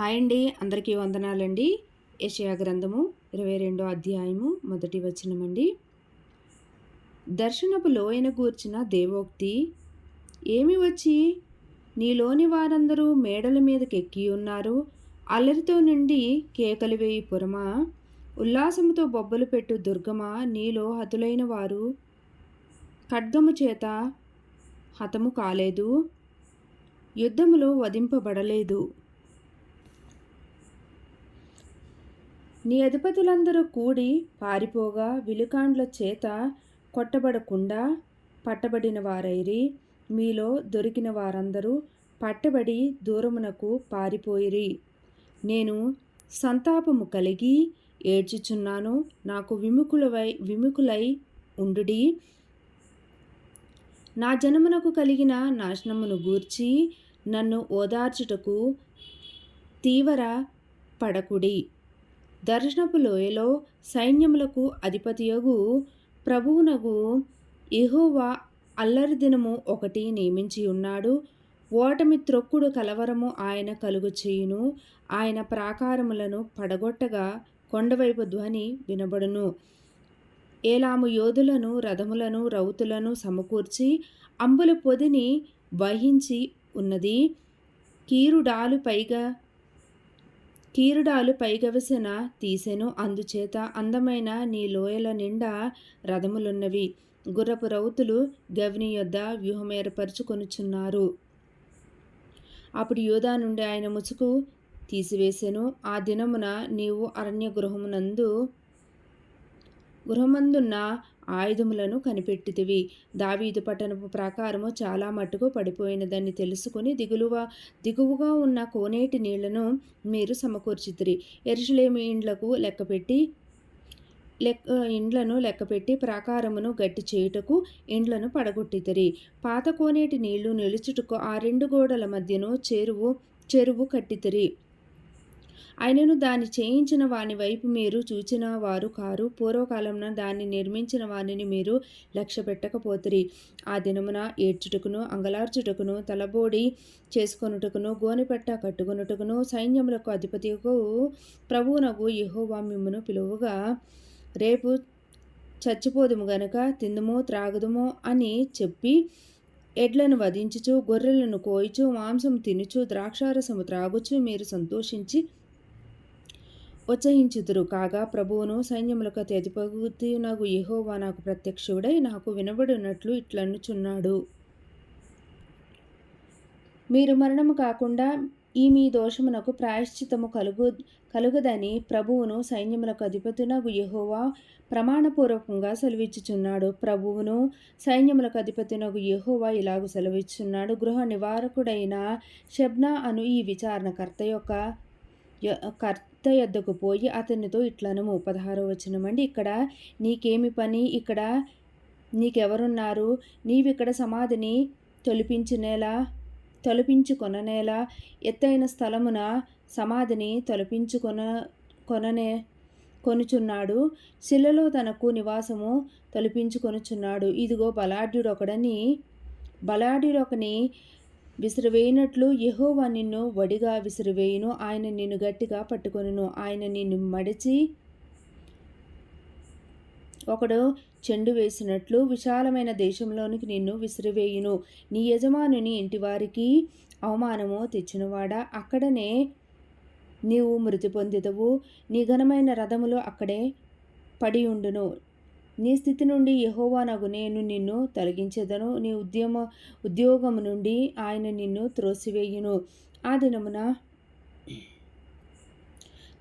Hi అండి. అందరికీ వందనాలండి. యషయా గ్రంథము ఇరవై రెండో అధ్యాయము మొదటి వచనమండి. దర్శనపు లోయన గూర్చిన దేవోక్తి ఏమి వచ్చి? నీలోని వారందరూ మేడల మీదకి ఎక్కి ఉన్నారు. అల్లరితో నుండి కేకలు వేయి పురమా ఉల్లాసముతో బొబ్బలు పెట్టు దుర్గమ నీలో హతులైన వారు ఖడ్గము చేత హతము కాలేదు. యుద్ధములో వధింపబడలేదు. నీ అధిపతులందరూ కూడి పారిపోగా విలుకాండ్ల చేత కొట్టబడకుండా పట్టబడిన వారైరి. మీలో దొరికిన వారందరూ పట్టబడి దూరమునకు పారిపోయిరి. నేను సంతాపము కలిగి ఏడ్చుచున్నాను నాకు విముకులవై విముకులై ఉండుడి. నా జనమునకు కలిగిన నాశనమును గూర్చి నన్ను ఓదార్చుటకు తీవ్ర పడకుడి దర్శనపు లోయలో సైన్యములకు అధిపతియగు ప్రభువునగు ఎహోవా అల్లరి దినము ఒకటి నియమించి ఉన్నాడు. ఓటమి త్రొక్కుడు కలవరము ఆయన కలుగు చేయును. ఆయన ప్రాకారములను పడగొట్టగా కొండవైపు ధ్వని వినబడును. ఏలాము యోధులను రథములను రౌతులను సమకూర్చి అంబుల పొదిని వహించి ఉన్నది. కీరుడాలు పైగా కీరుడాలు పైగవసన తీసెను. అందుచేత అందమైన నీ లోయల నిండా రథములున్నవి. గుర్రపు రౌతులు గవిని యొద్ద వ్యూహం ఏర్పరచుకొనుచున్నారు అప్పుడు యోధా నుండి ఆయన ముసుగు తీసివేసెను. ఆ దినమున నీవు అరణ్య గృహమునందు గృహమందున్న ఆయుధములను కనిపెట్టితివి. దావీదు పట్టణపు ప్రాకారము చాలా మట్టుకు పడిపోయినదని తెలుసుకుని దిగులుగా దిగువగా ఉన్న కోనేటి నీళ్ళను మీరు సమకూర్చితిరి. ఎరుసలేమి ఇండ్లకు లెక్కపెట్టి లెక్క ఇండ్లను లెక్కపెట్టి ప్రాకారమును గట్టి చేయుటకు ఇండ్లను పడగొట్టితిరి. పాత కోనేటి నీళ్ళు నిలుచుటకు ఆ రెండు గోడల మధ్యను చెరువు చెరువు కట్టితిరి. ఆయనను దాన్ని చేయించిన వాని వైపు మీరు చూచిన వారు కారు. పూర్వకాలమున దాన్ని నిర్మించిన వారిని మీరు లక్ష్య పెట్టకపోతురి. ఆ దినమున ఏడ్చుటకును అంగలార్చుటకును తలబోడి చేసుకొనుటకును గోనెపెట్ట కట్టుకొనుటకును సైన్యములకు అధిపతికు ప్రభువునకు యహోవా మిమ్మును పిలువుగా రేపు చచ్చిపోదుము గనక తిందుము త్రాగుదుము అని చెప్పి ఎడ్లను వధించుచు గొర్రెలను కోయిచు మాంసం తినుచు ద్రాక్షారసము త్రాగుచు మీరు సంతోషించి ఉత్సహించుదురు కాగా ప్రభువును సైన్యములకు నాకు యహోవా నాకు ప్రత్యక్షుడై నాకు వినబడినట్లు ఇట్లనుచున్నాడు. మీరు మరణము కాకుండా ఈ మీ దోషమునకు ప్రాయశ్చితము కలుగు కలుగదని ప్రభువును సైన్యములకు అధిపతునగు యహోవా ప్రమాణపూర్వకంగా సెలవిచ్చుచున్నాడు. ప్రభువును సైన్యములకు అధిపతినగు యహోవా ఇలాగు సెలవిచ్చున్నాడు గృహ నివారకుడైన షబ్నా అను ఈ విచారణకర్త యొక్క కర్త యొద్దకు పోయి అతనితో ఇట్లనము పదహారో వచనమండి ఇక్కడ నీకేమి పని? ఇక్కడ నీకెవరున్నారు? నీవిక్కడ సమాధిని తొలిపించినేలా తొలపించుకొననేలా ఎత్తైన స్థలమున సమాధిని తొలపించుకొన కొననే కొనుచున్నాడు. శిలలో తనకు నివాసము తొలిపించుకొనుచున్నాడు. ఇదిగో బలాఢ్యుడొకడని బలాఢ్యుడొకని విసిరివేయినట్లు యహోవా నిన్ను వడిగా విసిరివేయును. ఆయన నిన్ను గట్టిగా పట్టుకొనును. ఆయన నిన్ను మడిచి ఒకడు చెండు వేసినట్లు విశాలమైన దేశంలోనికి నిన్ను విసిరివేయును. నీ యజమానుని ఇంటివారికి అవమానము తెచ్చినవాడా? అక్కడనే నీవు మృతి పొందితవు నీ ఘనమైన రథములు అక్కడే పడి ఉండును నీ స్థితి నుండి యహోవానగు నేను నిన్ను తొలగించదను. నీ ఉద్యమ ఉద్యోగం నుండి ఆయన నిన్ను త్రోసివేయును. ఆ దినమున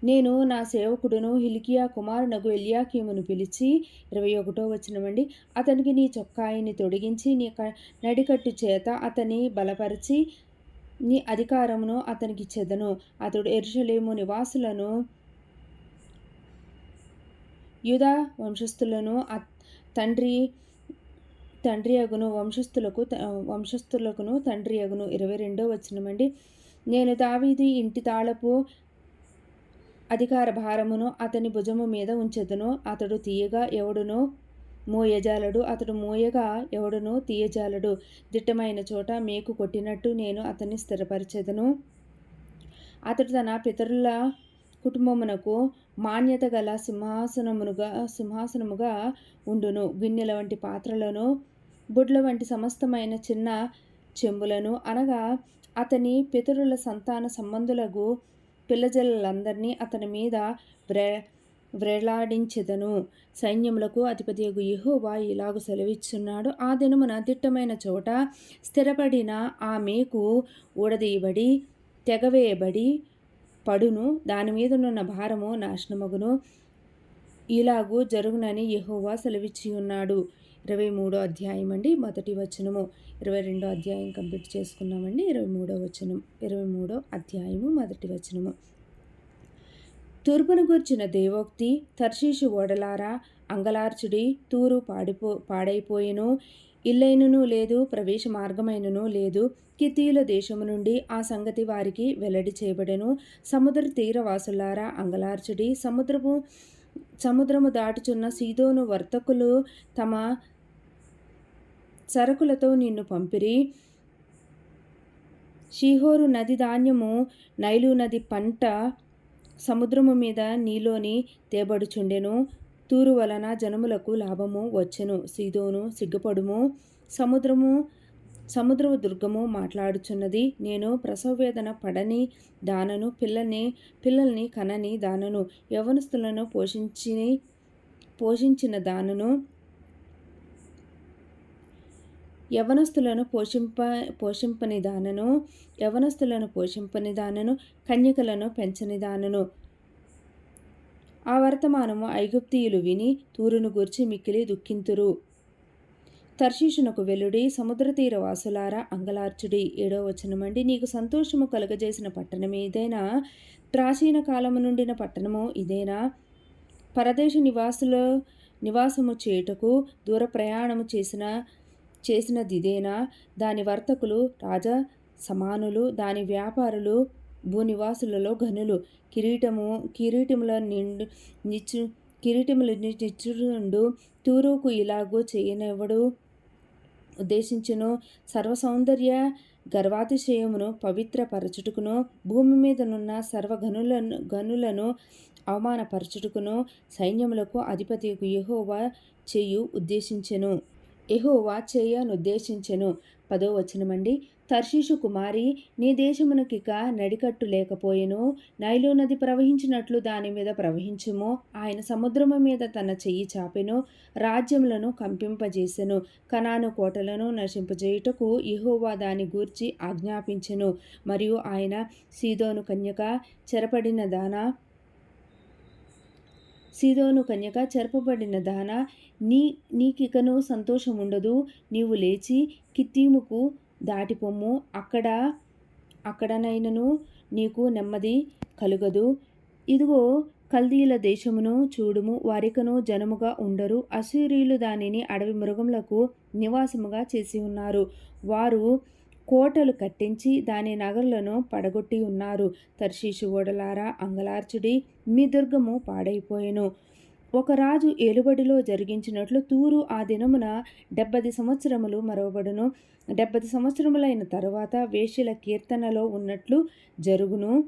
నేను నా సేవకుడును హిలికియా కుమారునగు ఎలియాకీమును పిలిచి ఇరవై ఒకటో వచ్చినవండి అతనికి నీ చొక్కాయిని తొడిగించి నీ నడికట్టు చేత అతని బలపరిచి నీ అధికారమును అతనికి చెదను అతడు ఎరుషలేము నివాసులను యూదా వంశస్థులను తండ్రి తండ్రి అగును వంశస్థులకు వంశస్థులకును తండ్రి అగును ఇరవై రెండో వచ్చినమండి నేను దావీది ఇంటి తాళపు అధికార భారమును అతని భుజము మీద ఉంచెదను. అతడు తీయగా ఎవడునో మోయజాలడు. అతడు మోయగా ఎవడును తీయజాలడు. దిట్టమైన చోట మేకు కొట్టినట్టు నేను అతన్ని స్థిరపరిచెదను. అతడు తన పితరుల కుటుంబమునకు మాన్యత గల సింహాసనమునుగా సింహాసనముగా ఉండును. గిన్నెల వంటి పాత్రలను బుడ్ల వంటి సమస్తమైన చిన్న చెంబులను అనగా అతని పితరుల సంతాన సంబంధులకు పిల్లజల్లందరినీ అతని మీద వ్రే వ్రేలాడించెదను. సైన్యములకు అధిపతి యహోవా ఇలాగు సెలవిచ్చున్నాడు. ఆ దినమున దిట్టమైన చోట స్థిరపడిన ఆ మేకు ఊడదీయబడి తెగవేయబడి పడును దాని మీదనున్న భారము నాశనమగును. ఇలాగూ జరుగునని యహోవా సెలవిచ్చి ఉన్నాడు ఇరవై మూడో అధ్యాయం అండి మొదటి వచనము. ఇరవై రెండో అధ్యాయం కంప్లీట్ చేసుకున్నామండి ఇరవై మూడో వచనం. ఇరవై మూడో అధ్యాయము మొదటి వచనము. తూర్పును గూర్చిన దేవోక్తి తర్షీషు ఓడలారా అంగలార్చుడి తూరు పాడిపో పాడైపోయెను. ఇల్లైనను లేదు ప్రవేశ మార్గమైనను లేదు. కితీయుల దేశము నుండి ఆ సంగతి వారికి వెల్లడి చేయబడెను. సముద్ర తీరవాసులారా అంగలార్చుడి. సముద్రపు సముద్రము దాటుచున్న సీదోను వర్తకులు తమ సరకులతో నిన్ను పంపిరి. షీహోరు నది ధాన్యము నైలు నది పంట సముద్రము మీద నీలోని తేబడుచుండెను. తూరు వలన జనములకు లాభము వచ్చెను. సీదోను సిగ్గుపడుము సముద్రము సముద్రము దుర్గము మాట్లాడుచున్నది. నేను ప్రసవవేదన పడని దానను పిల్లని పిల్లల్ని కనని దానను యవనస్తులను పోషించి పోషించిన దానను యవనస్తులను పోషింప పోషింపని దానను యవనస్తులను పోషింపని దానను కన్యకలను పెంచని దానను ఆ వర్తమానము ఐగుప్తీయులు విని తూరును గూర్చి మిక్కిలి దుఃఖింతురు. తర్షీషునకు వెలుడి సముద్ర తీర వాసులారా అంగలార్చుడి ఏడో వచనమండి నీకు సంతోషము కలుగజేసిన పట్టణం ఏదైనా ప్రాచీన కాలము నుండిన పట్టణము ఇదేనా? పరదేశ నివాసుల నివాసము చేయుటకు దూర ప్రయాణము చేసిన చేసినదిదేనా? దాని వర్తకులు రాజా సమానులు దాని వ్యాపారులు భూనివాసులలో ఘనులు. కిరీటము కిరీటముల నిండు నిచ్చు కిరీటములు నిచ్చుండు తూరుకు ఇలాగూ చేయనివ్వడు ఉద్దేశించును? సర్వసౌందర్య గర్వాతిశయమును పవిత్రపరచుటకును భూమి మీదనున్న సర్వగనులను గనులను అవమానపరచుటకును సైన్యములకు అధిపతి యహోవా చేయు ఉద్దేశించెను. ఎహోవా చేయనుద్దేశించెను. పదో వచనమండి. తర్షీషు కుమారి నీ దేశమునకిక నడికట్టు లేకపోయెను నైలు నది ప్రవహించినట్లు దాని మీద ప్రవహించుము. ఆయన సముద్రము మీద తన చెయ్యి చాపెను రాజ్యములను కంపింపజేసెను. కనాను కోటలను నశింపజేయుటకు ఇహోవా దాని గూర్చి ఆజ్ఞాపించెను. మరియు ఆయన సీదోను కన్యక చెరపడిన దానా సీదోను కన్యక చెరపబడిన దాన నీ నీకికను సంతోషముండదు. నీవు లేచి కిత్తీముకు దాటిపొమ్ము. అక్కడ అక్కడనైనను నీకు నెమ్మది కలుగదు. ఇదిగో కల్దీల దేశమును చూడుము. వారికను జనముగా ఉండరు. అసూరీలు దానిని అడవి మృగములకు నివాసముగా చేసి ఉన్నారు. వారు కోటలు కట్టించి దాని నగరులను పడగొట్టి ఉన్నారు. తర్షీషు ఓడలారా అంగలార్చుడి మీ దుర్గము పాడైపోయెను. ఒక రాజు ఏలుబడిలో జరిగించినట్లు తూరు ఆ దినమున డెబ్బది సంవత్సరములు మరవబడును. డెబ్బది సంవత్సరములైన తరువాత వేష్యల కీర్తనలో ఉన్నట్లు జరుగును.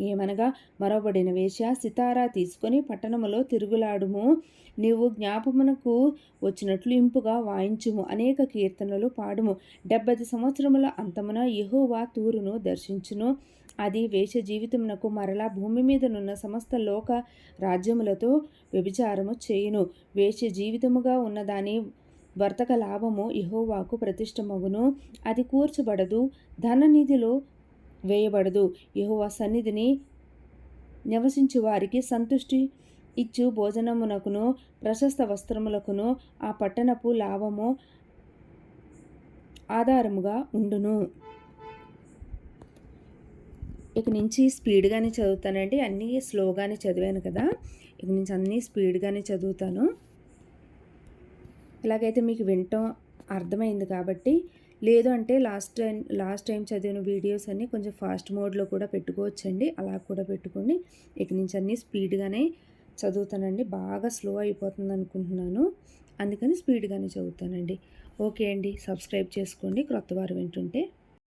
ఏమనగా మరవబడిన వేష్య సితారా తీసుకొని పట్టణములో తిరుగులాడుము. నీవు జ్ఞాపమునకు వచ్చినట్లు ఇంపుగా వాయించుము అనేక కీర్తనలు పాడుము. డెబ్బది సంవత్సరముల అంతమున యహోవా తూరును దర్శించును. అది వేష జీవితమునకు మరలా భూమి మీదనున్న సమస్త లోక రాజ్యములతో వ్యభిచారము చేయును. వేష జీవితముగా ఉన్నదాని వర్తక లాభము ఇహోవాకు ప్రతిష్టమగును. అది కూర్చబడదు ధననిధిలో వేయబడదు. యెహోవా సన్నిధిని నివసించు వారికి సంతుష్టి ఇచ్చు భోజనమునకును ప్రశస్త వస్త్రములకును ఆ పట్టణపు లాభము ఆధారముగా ఉండును. ఇక నుంచి స్పీడ్గానే చదువుతానండి. అన్నీ స్లోగానే చదివాను కదా. ఇక నుంచి అన్నీ స్పీడ్గానే చదువుతాను. ఇలాగైతే మీకు వినటం అర్థమైంది కాబట్టి లేదు అంటే లాస్ట్ టైం లాస్ట్ టైం చదివిన వీడియోస్ అన్నీ కొంచెం ఫాస్ట్ మోడ్లో కూడా పెట్టుకోవచ్చండి. అలా కూడా పెట్టుకోండి. ఇక నుంచి అన్నీ స్పీడ్గానే చదువుతానండి. బాగా స్లో అయిపోతుంది అనుకుంటున్నాను. అందుకని స్పీడ్గానే చదువుతానండి. ఓకే అండి. సబ్స్క్రైబ్ చేసుకోండి. క్రొత్త వారు వింటుంటే.